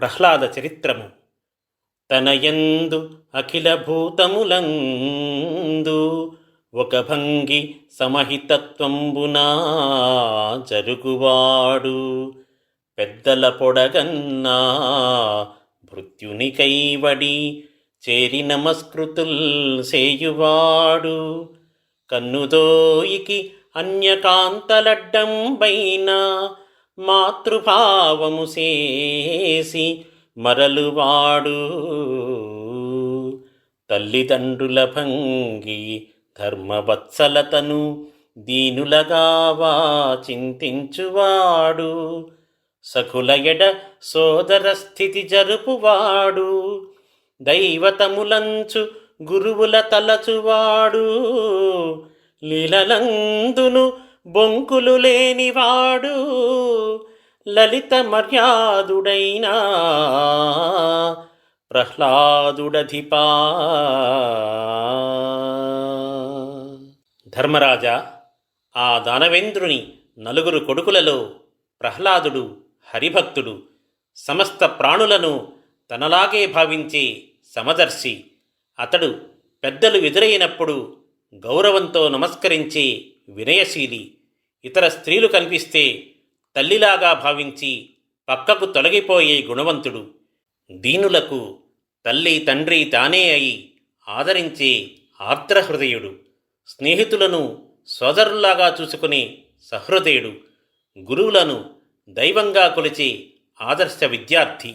ప్రహ్లాద చరిత్రము. తనయందు అఖిల భూతములందు ఒక భంగి సమహితత్వంబునా జరుగువాడు. పెద్దల పొడగన్నా భృత్యునికైవడి చేరి నమస్కృతుల్ సేయువాడు. కన్నుదోయికి అన్యకాంతలడ్డంబైన మాతృభావము చేసి మరలువాడు. తల్లిదండ్రుల భంగి ధర్మవత్సలతను దీనులగావా చింతించువాడు. సఖుల ఎడ సోదర స్థితి జరుపువాడు. దైవతములంచు గురువుల తలచువాడు. లీలలందును బొంకులు లేనివాడు లలిత మర్యాదుడైనా ప్రహ్లాదుడధిపా. ధర్మరాజా ఆ దానవేంద్రుని నలుగురు కొడుకులలో ప్రహ్లాదుడు హరిభక్తుడు సమస్త ప్రాణులను తనలాగే భావించే సమదర్శి. అతడు పెద్దలు ఎదురైనప్పుడు గౌరవంతో నమస్కరించే వినయశీలి. ఇతర స్త్రీలు కనిపిస్తే తల్లిలాగా భావించి పక్కకు తొలగిపోయే గుణవంతుడు. దీనులకు తల్లి తండ్రి తానే అయి ఆదరించే ఆర్ద్రహృదయుడు. స్నేహితులను సోదరుల్లాగా చూసుకునే సహృదయుడు. గురువులను దైవంగా కొలిచే ఆదర్శ విద్యార్థి.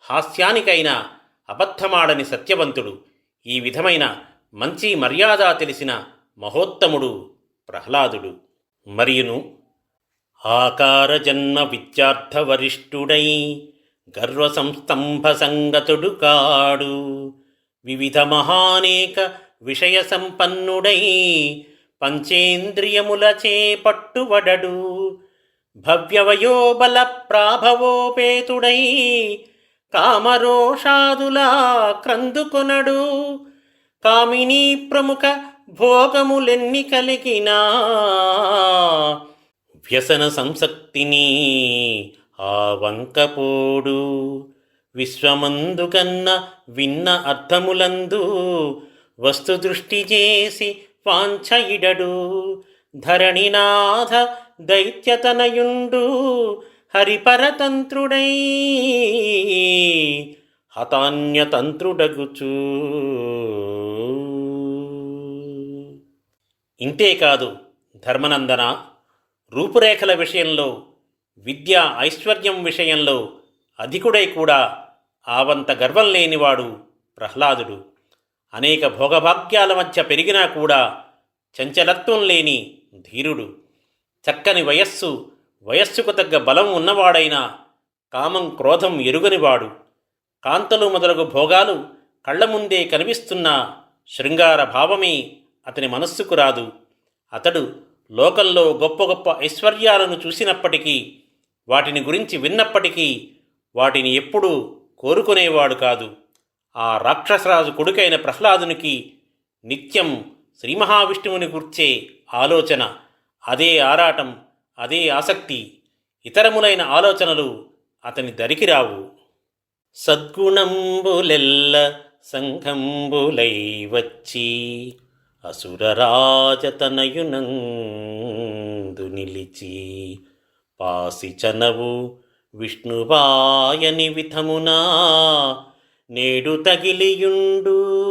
హాస్యానికైన అబద్ధమాడని సత్యవంతుడు. ఈ విధమైన మంచి మర్యాద తెలిసిన మహోత్తముడు ప్రహ్లాదుడు. మరియును ఆకారజన్మ విద్యార్థవరిష్ఠుడై గర్వ సంస్తంభ సంగతుడు కాడు వివిధ మహానేక విషయ సంపన్నుడై పంచేంద్రియముల చేపట్టువడడు భవ్యవయోబల ప్రాభవోపేతుడై కామరోషాదులా క్రందుకొనడు. కామినీ ప్రముఖ భోగములెన్ని కలిగినా వ్యసన సంసక్తిని ఆ వంకపోడు విశ్వమందు కన్న విన్న అర్థములందు వస్తు దృష్టి చేసి వాంఛయిడడు. ధరణినాథ దైత్యతనయుండు హరిపరతంత్రుడై హతాన్యతంత్రుడగుచూ. ఇంతేకాదు ధర్మనందన రూపురేఖల విషయంలో విద్య ఐశ్వర్యం విషయంలో అధికుడై కూడా ఆవంత గర్వం లేనివాడు ప్రహ్లాదుడు. అనేక భోగభాగ్యాల మధ్య పెరిగినా కూడా చంచలత్వం లేని ధీరుడు. చక్కని వయస్సు వయస్సుకు తగ్గ బలం ఉన్నవాడైనా కామం క్రోధం ఎరుగనివాడు. కాంతలు మొదలగు భోగాలు కళ్ళ ముందే కనిపిస్తున్న శృంగార భావమే అతని మనస్సుకు రాదు. అతడు లోకంలో గొప్ప గొప్ప ఐశ్వర్యాలను చూసినప్పటికీ వాటిని గురించి విన్నప్పటికీ వాటిని ఎప్పుడూ కోరుకునేవాడు కాదు. ఆ రాక్షసరాజు కొడుకైన ప్రహ్లాదునికి నిత్యం శ్రీ మహావిష్ణువుని గుర్చే ఆలోచన అదే ఆరాటం అదే ఆసక్తి ఇతరములైన ఆలోచనలు అతని దరికి రావు. సద్గుణంబులెల్ల సంఘంబులై వచ్చి అసురరాజతనయునందు నిలిచి పాసి చనవు విష్ణువాయని విధమునా నేడు తగిలియుండు.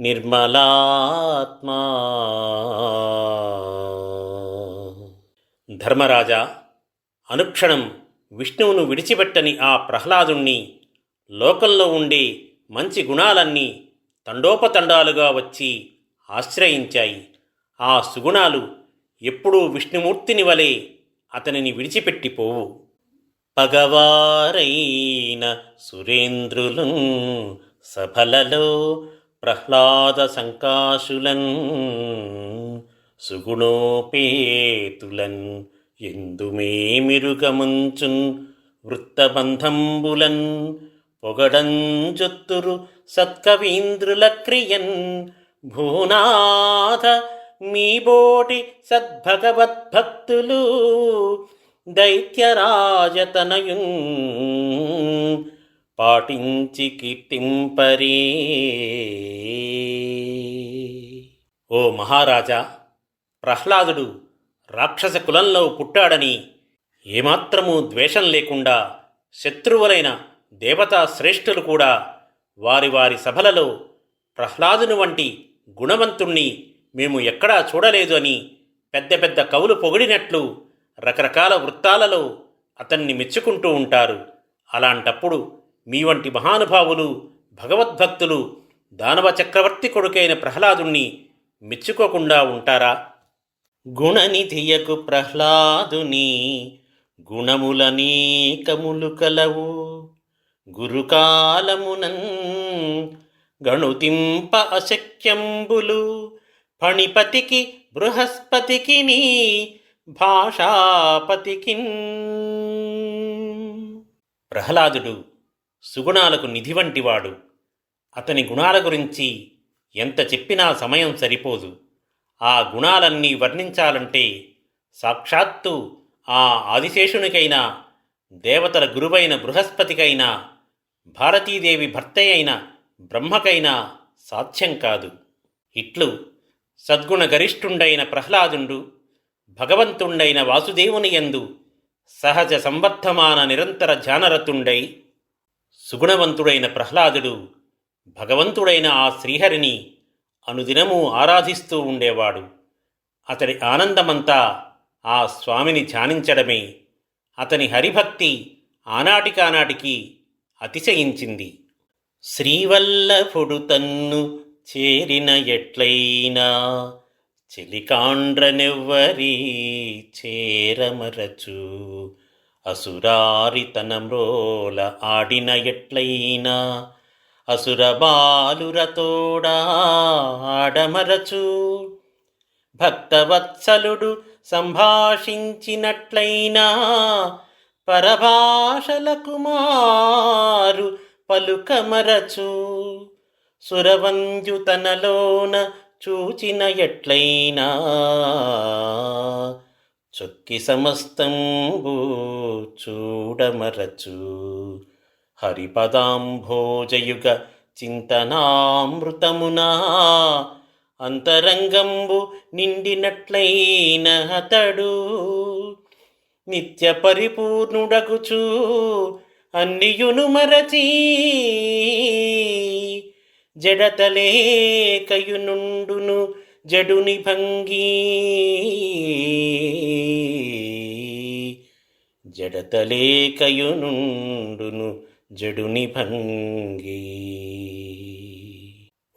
నిర్మలాత్మా. ధర్మరాజా అనుక్షణం విష్ణువును విడిచిపెట్టని ఆ ప్రహ్లాదుణ్ణి లోకంలో ఉండే మంచి గుణాలన్నీ తండోపతండాలుగా వచ్చి ఆశ్రయించాయి. ఆ సుగుణాలు ఎప్పుడూ విష్ణుమూర్తిని వలె అతనిని విడిచిపెట్టిపోవు. పగవారైన సురేంద్రులు సభలలో ప్రహ్లాద సంకాశులన్ సుగుణోపేతులన్ ఎందుమేమిరుగముంచున్ వృత్తబంధంబులన్ పొగడంజొత్తురు సత్కవీంద్రుల క్రియన్ భూనాథ మీ బోటి సద్భగవద్భక్తులు దైత్యరాజతనయున్. పాటించి కీర్తింపరీ. ఓ మహారాజా ప్రహ్లాదుడు రాక్షస కులంలో పుట్టాడని ఏమాత్రమూ ద్వేషం లేకుండా శత్రువులైన దేవతా శ్రేష్ఠులు కూడా వారి వారి సభలలో ప్రహ్లాదుని వంటి గుణవంతుణ్ణి మేము ఎక్కడా చూడలేదు అని పెద్ద పెద్ద కవులు పొగిడినట్లు రకరకాల వృత్తాలలో అతన్ని మెచ్చుకుంటూ ఉంటారు. అలాంటప్పుడు మీ వంటి మహానుభావులు భగవద్భక్తులు దానవ చక్రవర్తి కొడుకైన ప్రహ్లాదుణ్ణి మెచ్చుకోకుండా ఉంటారా? గుణనిధియకు ప్రహ్లాదుని గుణములనేకములు కలవు. గురుకాలమునన్ గణుతింప అశక్యంబులు ఫణిపతికి బృహస్పతికి నీ భాషాపతికి ప్రహ్లాదుడు సుగుణాలకు నిధి వంటివాడు అతని గుణాల గురించి ఎంత చెప్పినా సమయం సరిపోదు. ఆ గుణాలన్నీ వర్ణించాలంటే సాక్షాత్తు ఆ ఆదిశేషునికైనా దేవతల గురువైన బృహస్పతికైనా భారతీదేవి భర్త అయిన బ్రహ్మకైనా సాధ్యం కాదు. ఇట్లు సద్గుణ గరిష్ఠుండైన ప్రహ్లాదుండు భగవంతుండైన వాసుదేవుని యందు సహజ సంవర్ధమాన నిరంతర ధ్యానరతుండై సుగుణవంతుడైన ప్రహ్లాదుడు భగవంతుడైన ఆ శ్రీహరిని అనుదినము ఆరాధిస్తూ ఉండేవాడు. అతడి ఆనందమంతా ఆ స్వామిని ధ్యానించడమే. అతని హరిభక్తి ఆనాటికానాటికి అతిశయించింది. శ్రీవల్లభుడు తన్ను చేరిన ఎట్లయినా చెలికాండ్రనెవ్వరి చేరమరచు. అసురారితనమ్రోల ఆడిన ఎట్లయినా అసురబాలురతోడా ఆడమరచు. భక్తవత్సలుడు సంభాషించినట్లయినా పరభాషల కుమారు పలుకమరచు. సురవంజుతనలోన చూచిన ఎట్లయినా చొక్కి సమస్తంబు చూడమరచు. హరిపదాంభోజయుగ చింతనామృతమునా అంతరంగంబు నిండినట్లైన అతడు. నిత్య పరిపూర్ణుడగుచు అన్నియును మరచి జడతలేకయునుండును జడుని భంగి. జడతలేకయునుండును జడుని భంగి.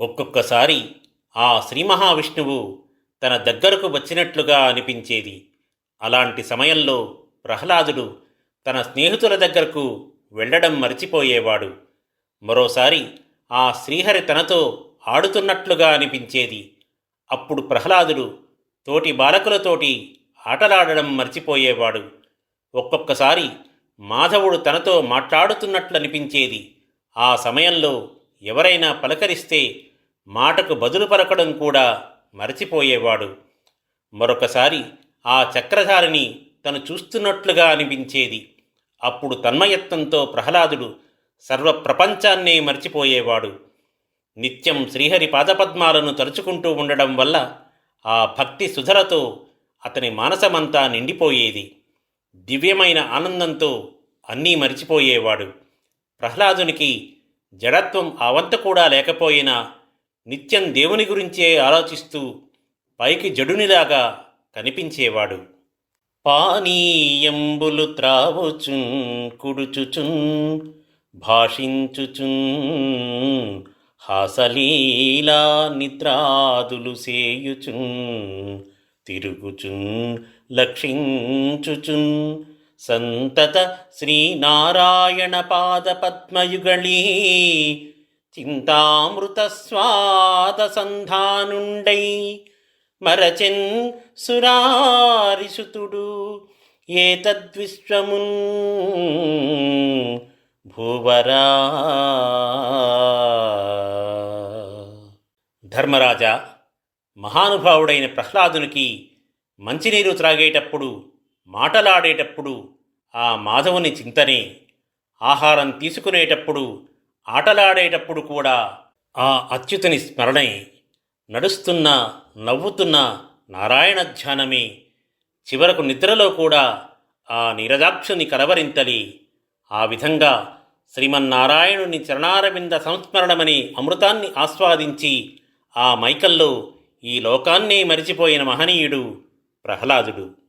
ఒక్కొక్కసారి ఆ శ్రీ మహావిష్ణువు తన దగ్గరకు వచ్చినట్లుగా అనిపించేది. అలాంటి సమయంలో ప్రహ్లాదుడు తన స్నేహితుల దగ్గరకు వెళ్ళడం మరిచిపోయేవాడు. మరోసారి ఆ శ్రీహరి తనతో ఆడుతున్నట్లుగా అనిపించేది. అప్పుడు ప్రహ్లాదుడు తోటి బాలకులతోటి ఆటలాడడం మర్చిపోయేవాడు. ఒక్కొక్కసారి మాధవుడు తనతో మాట్లాడుతున్నట్లు అనిపించేది ఆ సమయంలో ఎవరైనా పలకరిస్తే మాటకు బదులు పలకడం కూడా మరచిపోయేవాడు. మరొకసారి ఆ చక్రధారిని తను చూస్తున్నట్లుగా అనిపించేది. అప్పుడు తన్మయత్వంతో ప్రహ్లాదుడు సర్వ ప్రపంచాన్నే మర్చిపోయేవాడు. నిత్యం శ్రీహరి పాదపద్మాలను తలుచుకుంటూ ఉండడం వల్ల ఆ భక్తి సుధరతో అతని మానసమంతా నిండిపోయేది. దివ్యమైన ఆనందంతో అన్నీ మరిచిపోయేవాడు. ప్రహ్లాదునికి జడత్వం అవంత కూడా లేకపోయినా నిత్యం దేవుని గురించే ఆలోచిస్తూ పైకి జడునిలాగా కనిపించేవాడు. పానీయంబులు త్రావుచున్ కుడుచుచున్ భాషించుచున్ హాసలీలా నిద్రాదులు సేయుచున్ తిరుగుచున్ లక్షించుచున్. సంతత శ్రీనారాయణ పాద పద్మయుగళీ చింతామృత స్వాద సంధానుండై మరచెన్ సురారిసుతుడు ఏతద్విశ్వమున్ భూవరా. ధర్మరాజా మహానుభావుడైన ప్రహ్లాదునికి మంచినీరు త్రాగేటప్పుడు మాటలాడేటప్పుడు ఆ మాధవుని చింతనే ఆహారం తీసుకునేటప్పుడు ఆటలాడేటప్పుడు కూడా ఆ అచ్యుతుని స్మరణే. నడుస్తున్న నవ్వుతున్న నారాయణ ధ్యానమే. చివరకు నిద్రలో కూడా ఆ నీరజాక్షుని కలవరింతలి. ఆ విధంగా శ్రీమన్నారాయణుని చరణారవింద సంస్మరణమని అమృతాన్ని ఆస్వాదించి ఆ మైకల్లో ఈ లోకాన్నే మరిచిపోయిన మహనీయుడు ప్రహ్లాదుడు.